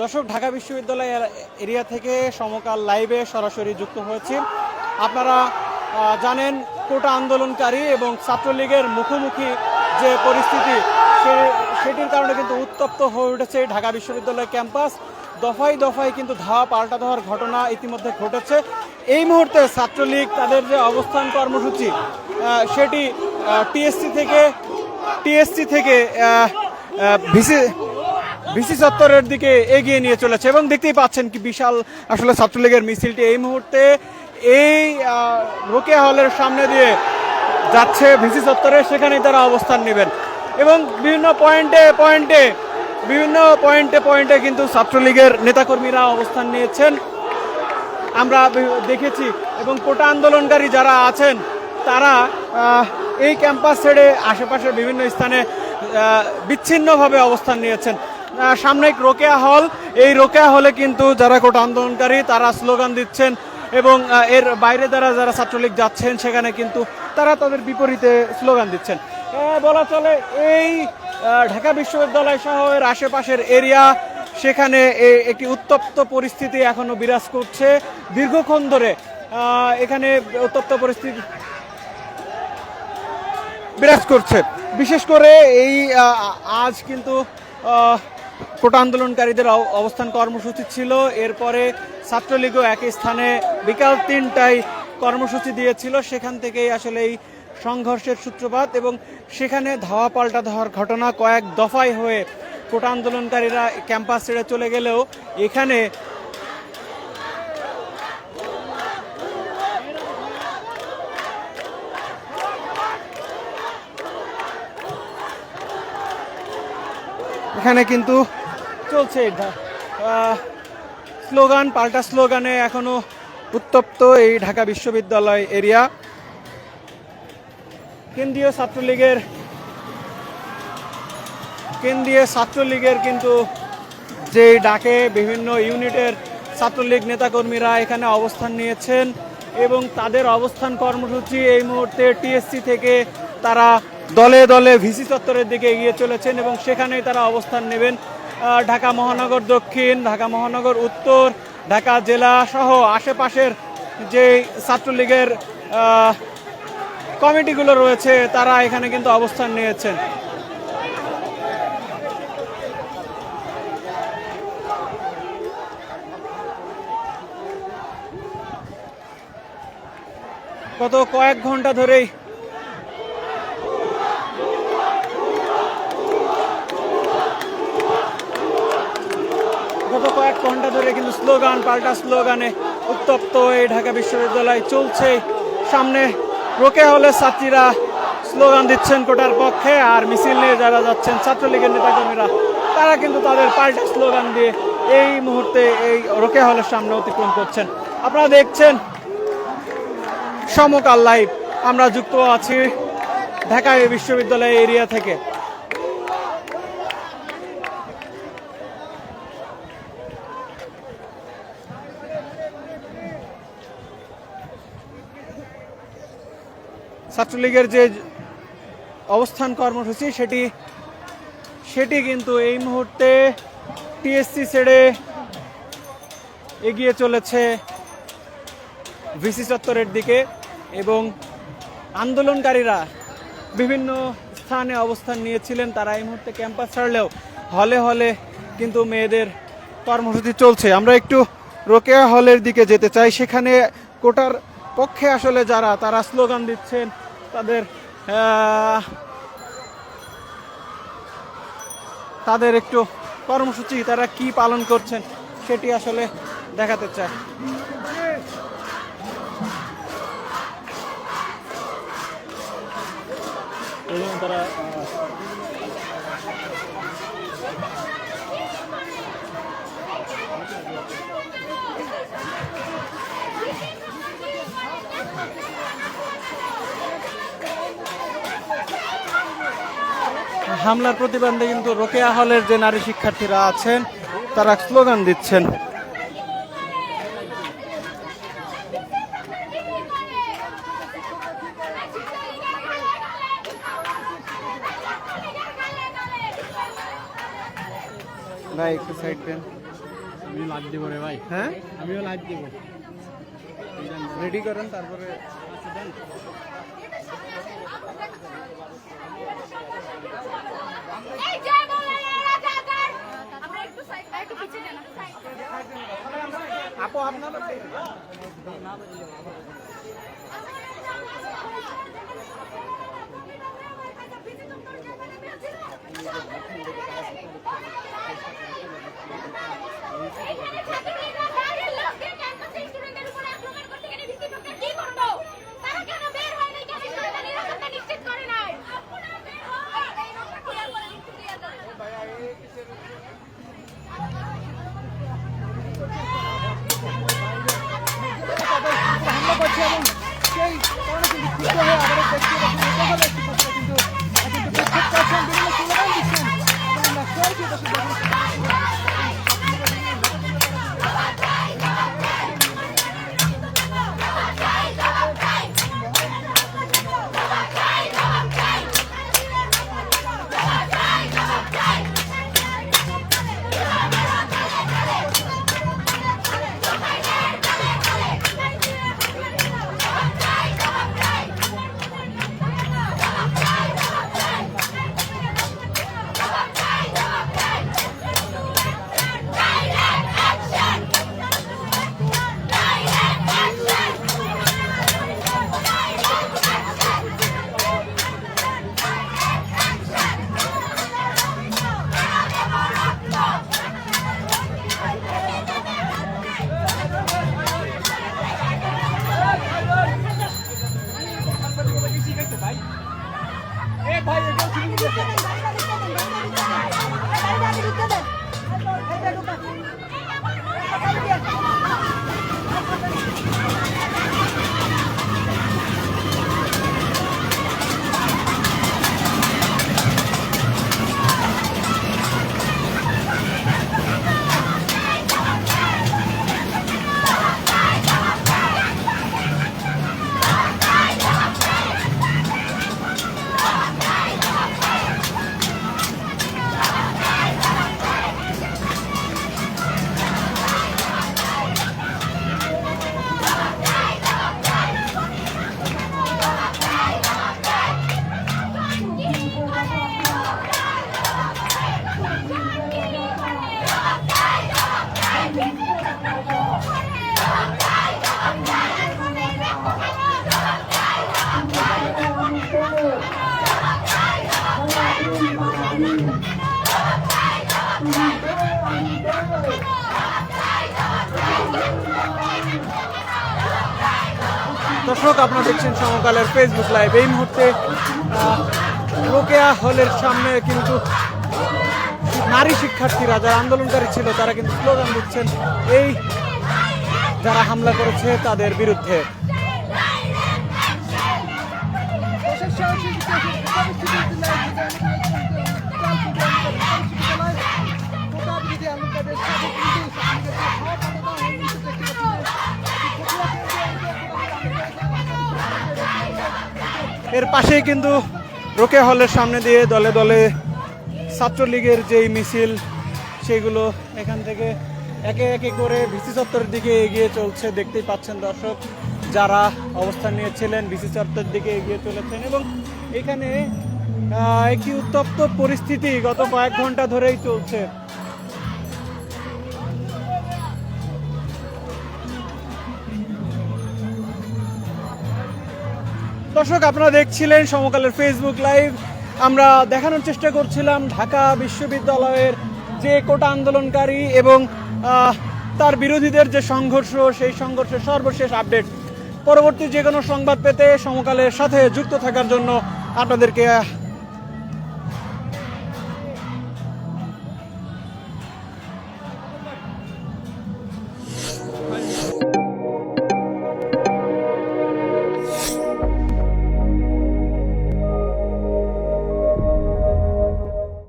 দর্শক, ঢাকা বিশ্ববিদ্যালয় এরিয়া থেকে সমকাল লাইভে সরাসরি যুক্ত হয়েছি। আপনারা জানেন কোটা আন্দোলনকারী এবং ছাত্রলীগের মুখোমুখি যে পরিস্থিতি সেটির কারণে কিন্তু উত্তপ্ত হয়ে উঠেছে ঢাকা বিশ্ববিদ্যালয় ক্যাম্পাস। দফায় দফায় কিন্তু ধাওয়া পাল্টা দেওয়ার ঘটনা ইতিমধ্যে ঘটেছে। এই মুহূর্তে ছাত্রলীগ তাদের যে অবস্থান কর্মসূচি সেটি টিএসসি থেকে টিএসসি থেকে ভিসি ভিসি চত্বরের দিকে এগিয়ে নিয়ে চলেছে এবং দেখতেই পাচ্ছেন কি বিশাল আসলে ছাত্রলীগের মিছিলটি এই মুহূর্তে এই রোকেয়া হলের সামনে দিয়ে যাচ্ছে ভিসি চত্বরে সেখানেই তারা অবস্থান নেবেন। এবং বিভিন্ন পয়েন্টে পয়েন্টে, বিভিন্ন পয়েন্টে পয়েন্টে কিন্তু ছাত্রলীগের নেতাকর্মীরা অবস্থান নিয়েছেন। আমরা দেখেছি এবং কোটা আন্দোলনকারী যারা আছেন, তারা এই ক্যাম্পাস ছেড়ে আশেপাশের বিভিন্ন স্থানে বিচ্ছিন্নভাবে অবস্থান নিয়েছেন। সামনে রোকেয়া হল। এই রোকেয়া হলে কিন্তু যারা কোটা আন্দোলনকারী, তারা স্লোগান দিচ্ছেন এবং এর বাইরে যারা যারা ছাত্রলীগ যাচ্ছেন, সেখানে কিন্তু তারা তাদের বিপরীতে স্লোগান দিচ্ছেন। বলা চলে এই ঢাকা বিশ্ববিদ্যালয় সহ এর আশেপাশের এরিয়া, সেখানে একটি উত্তপ্ত পরিস্থিতি এখনও বিরাজ করছে। দীর্ঘক্ষণ ধরে এখানে উত্তপ্ত পরিস্থিতি বিরাজ করছে। বিশেষ করে এই আজ কিন্তু কোটা আন্দোলনকারীদের অবস্থান কর্মসূচি ছিল। এরপরে ছাত্রলীগও একই স্থানে বিকাল তিনটায় কর্মসূচি দিয়েছিল। সেখান থেকেই আসলে এই সংঘর্ষের সূত্রপাত এবং সেখানে ধাওয়া পাল্টা ধাওয়ার ঘটনা কয়েক দফায় হয়ে কোটা আন্দোলনকারীরা ক্যাম্পাস ছেড়ে চলে গেলেও এখানে এখানে কিন্তু চলছে। স্লোগান, পাল্টা স্লোগানে এখনও উত্তপ্ত এই ঢাকা বিশ্ববিদ্যালয় এরিয়া। কেন্দ্রীয় ছাত্রলীগের কেন্দ্রীয় ছাত্রলীগের কিন্তু যে ডাকে বিভিন্ন ইউনিটের ছাত্রলীগ নেতাকর্মীরা এখানে অবস্থান নিয়েছেন এবং তাদের অবস্থান কর্মসূচি এই মুহূর্তে টিএসসি থেকে তারা দলে দলে ভিসি চত্বরের দিকে এগিয়ে চলেছেন এবং সেখানেই তারা অবস্থান নেবেন। ঢাকা মহানগর দক্ষিণ, ঢাকা মহানগর উত্তর, ঢাকা জেলা সহ আশেপাশের যে ছাত্রলীগের কমিটিগুলো রয়েছে, তারা এখানে কিন্তু অবস্থান নিয়েছেন। গত কয়েক ঘণ্টা ধরেই গত কয়েক ঘণ্টা ধরে কিন্তু স্লোগান, পাল্টা স্লোগানে উত্তপ্ত এই ঢাকা বিশ্ববিদ্যালয় চলছে। সামনে রোকে হলে ছাত্রীরা স্লোগান দিচ্ছেন কোটার পক্ষে আর মিছিল নিয়ে যারা যাচ্ছেন ছাত্রলীগের নেতাকর্মীরা, তারা কিন্তু তাদের পাল্টা স্লোগান দিয়ে এই মুহূর্তে এই রোকে হলের সামনে অতিক্রম করছেন। আপনারা দেখছেন সমকাল লাইভ। আমরা যুক্ত আছি ঢাকা বিশ্ববিদ্যালয় এরিয়া থেকে। ছাত্রলীগের যে অবস্থান কর্মসূচি, সেটি সেটি কিন্তু এই মুহূর্তে টিএসসি ছেড়ে এগিয়ে চলেছে ভিসি চত্বরের দিকে এবং আন্দোলনকারীরা বিভিন্ন স্থানে অবস্থান নিয়েছিলেন। তারা এই মুহূর্তে ক্যাম্পাস ছাড়লেও হলে হলে কিন্তু মেয়েদের কর্মসূচি চলছে। আমরা একটু রোকেয়া হলের দিকে যেতে চাই। সেখানে কোটার পক্ষে আসলে যারা, তারা স্লোগান দিচ্ছেন তাদের তাদের একটু কর্মসূচি তারা কি পালন করছেন সেটি আসলে দেখাতে চায় তারা হামলার প্রতিবাদে কিন্তু রোকেয়া হলের যে নারী শিক্ষার্থীরা আছেন তারা স্লোগান দিচ্ছেন। ভাই একটু সাইড দেন। আমি লাইভ দিব রে ভাই। হ্যাঁ? আমিও লাইভ দিব। রেডি করেন তারপরে এই জয় বাংলা রাজাকার আমরা একটু সাইড একটু পিছিয়ে যান সাইড আপু আপনারা এখানে ছাত্রলীগরা বাইরের লোকদের ক্যাম্পাসে স্টুডেন্টদের উপর আক্রমণ করতে গেলে ভিত্তিপ্রজ্ঞা কি করব তারা কেন বের হয় নাই কেন স্টুডেন্টদের নিরাপত্তা নিশ্চিত করে নাই আপনারা বের হন এই রকম ক্লিয়ার করে একটু ক্লিয়ার করেন হামলা করছে এবং সেই কারণে কিন্তু ক্ষুব্ধ হয়ে আমাদের দর্শক, আপনারা দেখছেন সমকালের ফেসবুক লাইভ এই মুহূর্তে রোকেয়া হলের সামনে কিন্তু নারী শিক্ষার্থীরা, যারা আন্দোলনকারী ছিল, তারা কিন্তু স্লোগান দিচ্ছেন, এই যারা হামলা করেছে, তাদের বিরুদ্ধে। দেশের সাহসী এর পাশেই কিন্তু রোকেয়া হলের সামনে দিয়ে দলে দলে ছাত্রলীগের যেই মিছিল, সেগুলো এখান থেকে একে একে করে ভিসি চত্বরের দিকে এগিয়ে চলছে, দেখতেই পাচ্ছেন দর্শক, যারা অবস্থান নিয়েছিলেন ভিসি চত্বরের দিকে এগিয়ে চলেছেন এবং এখানে একটি উত্তপ্ত পরিস্থিতি গত কয়েক ঘণ্টা ধরেই চলছে। দর্শক, আপনারা দেখছিলেন সমকালের ফেসবুক লাইভ আমরা দেখানোর চেষ্টা করছিলাম ঢাকা বিশ্ববিদ্যালয়ের যে কোটা আন্দোলনকারী এবং তার বিরোধীদের যে সংঘর্ষ, সেই সংঘর্ষের সর্বশেষ আপডেট। পরবর্তী যে কোনো সংবাদ পেতে সমকালের সাথে যুক্ত থাকার জন্য আপনাদেরকে